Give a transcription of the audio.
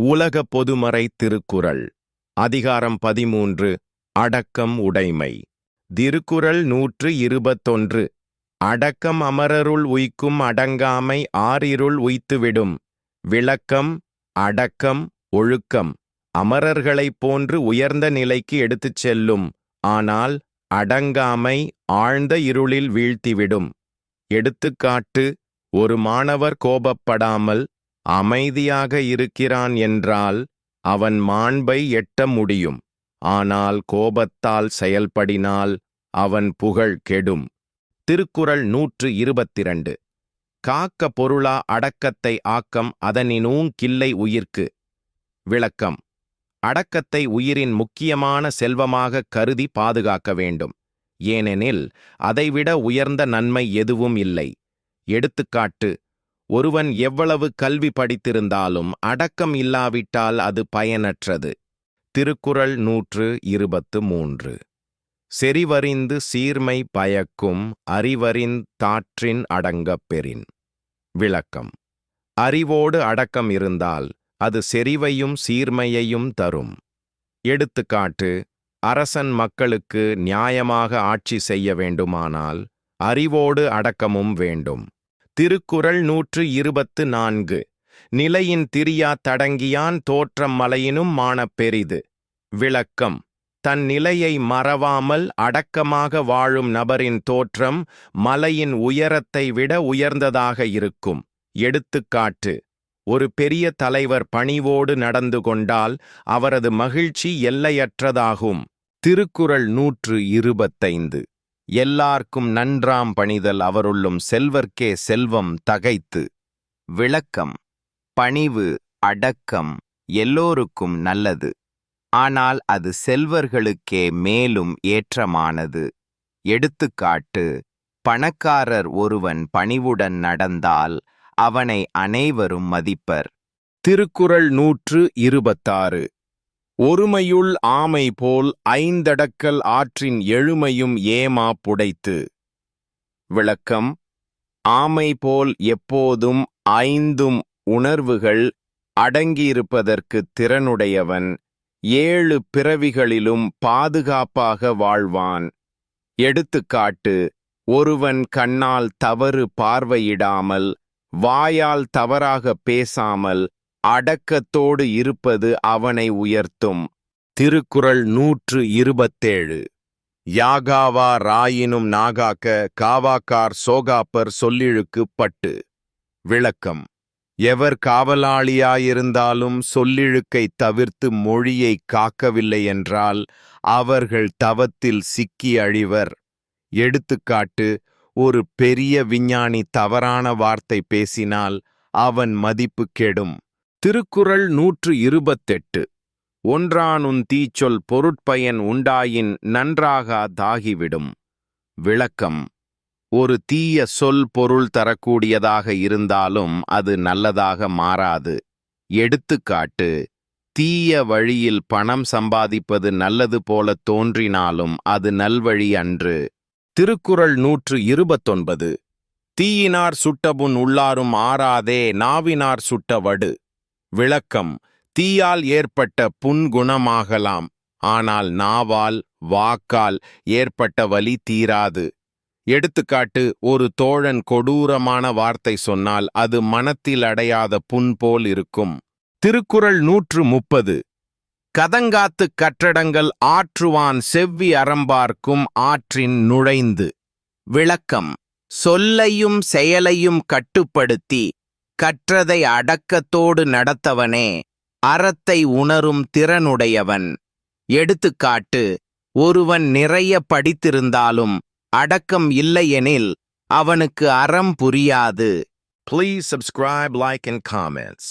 உலக பொதுமறை திருக்குறள் அதிகாரம் பதிமூன்று அடக்கம் உடைமை. திருக்குறள் நூற்று இருபத்தொன்று அடக்கம் அமரருள் உய்க்கும் அடங்காமை ஆறிருள் உய்த்துவிடும். விளக்கம் அடக்கம் ஒழுக்கம் அமரர்களைப் போன்று உயர்ந்த நிலைக்கு எடுத்துச் செல்லும் ஆனால் அடங்காமை ஆழ்ந்த இருளில் வீழ்த்திவிடும். எடுத்துக்காட்டு ஒரு மாணவர் கோபப்படாமல் அமைதியாக இருக்கிறான் என்றால் அவன் மாண்பை எட்ட முடியும். ஆனால் கோபத்தால் செயல்படினால் அவன் புகழ் கெடும். திருக்குறள் நூற்று இருபத்திரண்டு. காக்க பொருளா அடக்கத்தை ஆக்கம் அதனினூங் கில்லை உயிர்க்கு. விளக்கம். அடக்கத்தை உயிரின் முக்கியமான செல்வமாக கருதி பாதுகாக்க வேண்டும். ஏனெனில் அதைவிட உயர்ந்த நன்மை எதுவும் இல்லை. எடுத்துக்காட்டு ஒருவன் எவ்வளவு கல்வி படித்திருந்தாலும் அடக்கம் இல்லாவிட்டால் அது பயனற்றது. திருக்குறள் நூற்று இருபத்து மூன்று. செறிவறிந்து சீர்மை பயக்கும் அறிவறிந் தாற்றின் அடங்கப் பெறின். விளக்கம். அறிவோடு அடக்கம் இருந்தால் அது செறிவையும் சீர்மையையும் தரும். எடுத்துக்காட்டு அரசன் மக்களுக்கு நியாயமாக ஆட்சி செய்ய வேண்டுமானால் அறிவோடு அடக்கமும் வேண்டும். திருக்குறள் நூற்று இருபத்து நான்கு. நிலையின் திரியா தடங்கியான் தோற்றம் மலையினும் மானப் பெரிது. விளக்கம். தன் நிலையை மறவாமல் அடக்கமாக வாழும் நபரின் தோற்றம் மலையின் உயரத்தை விட உயர்ந்ததாக இருக்கும். எடுத்துக்காட்டு. ஒரு பெரிய தலைவர் பணிவோடு நடந்து கொண்டால் அவரது மகிழ்ச்சி எல்லையற்றதாகும். திருக்குறள் நூற்று இருபத்தைந்து. எல்லார்க்கும் நன்றாம் பணிதல் அவருள்ளும் செல்வர்க்கே செல்வம் தகைத்து. விளக்கம் பணிவு அடக்கம் எல்லோருக்கும் நல்லது. ஆனால் அது செல்வர்களுக்கே மேலும் ஏற்றமானது. எடுத்துக்காட்டு பணக்காரர் ஒருவன் பணிவுடன் நடந்தால் அவனை அனைவரும் மதிப்பர். திருக்குறள் நூற்று இருபத்தாறு. ஒருமையுள் ஆமை போல் ஐந்தடக்கல் ஆற்றின் எழுமையும் ஏமா புடைத்து. விளக்கம் ஆமை போல் எப்போதும் ஐந்தும் உணர்வுகள் அடங்கியிருப்பதற்கு திறனுடையவன் ஏழு பிறவிகளிலும் பாதுகாப்பாக வாழ்வான். எடுத்துக்காட்டு ஒருவன் கண்ணால் தவறு பார்வையிடாமல் வாயால் தவறாக பேசாமல் அடக்கத்தோடு இருப்பது அவனை உயர்த்தும். திருக்குறள் நூற்று இருபத்தேழு. யாகாவா ராயினும் நாகாக்க காவாக்கார் சோகாப்பர் சொல்லிழுக்கு பட்டு. விளக்கம். எவர் காவலாளியாயிருந்தாலும் சொல்லிழுக்கை தவிர்த்து மொழியை காக்கவில்லை என்றால் அவர்கள் தவத்தில் சிக்கி அழிவர். எடுத்துக்காட்டு ஒரு பெரிய விஞ்ஞானி தவறான வார்த்தை பேசினால் அவன் மதிப்பு கெடும். திருக்குறள் நூற்று இருபத்தெட்டு. ஒன்றானுன் தீச்சொல் பொருட்பயன் உண்டாயின் நன்றாகாதாகிவிடும் விளக்கம். ஒரு தீய சொல் பொருள் தரக்கூடியதாக இருந்தாலும் அது நல்லதாக மாறாது. எடுத்துக்காட்டு தீய வழியில் பணம் சம்பாதிப்பது நல்லது போல தோன்றினாலும் அது நல்வழி அன்று. திருக்குறள் நூற்று இருபத்தொன்பது. தீயினார் சுட்டபுன் உள்ளாரும் ஆறாதே நாவினார் சுட்ட வடு விளக்கம். தீயால் ஏற்பட்ட புன்குணமாகலாம். ஆனால் நாவால் வாக்கால் ஏற்பட்ட வலி தீராது. எடுத்துக்காட்டு ஒரு தோழன் கொடூரமான வார்த்தை சொன்னால் அது மனத்தில் அடையாத புண் போல் இருக்கும். திருக்குறள் நூற்று முப்பது கதங்காத்து கற்றடங்கள் ஆற்றுவான் செவ்வி அறம்பார்க்கும் ஆற்றின் நுழைந்து. விளக்கம். சொல்லையும் செயலையும் கட்டுப்படுத்தி. கற்றதை அடக்கத்தோடு நடத்தவனே அறத்தை உணரும் திறனுடையவன் எடுத்துக்காட்டு ஒருவன் நிறைய படித்திருந்தாலும் அடக்கம் இல்லையெனில் அவனுக்கு அறம் புரியாது Please subscribe, like, and comments.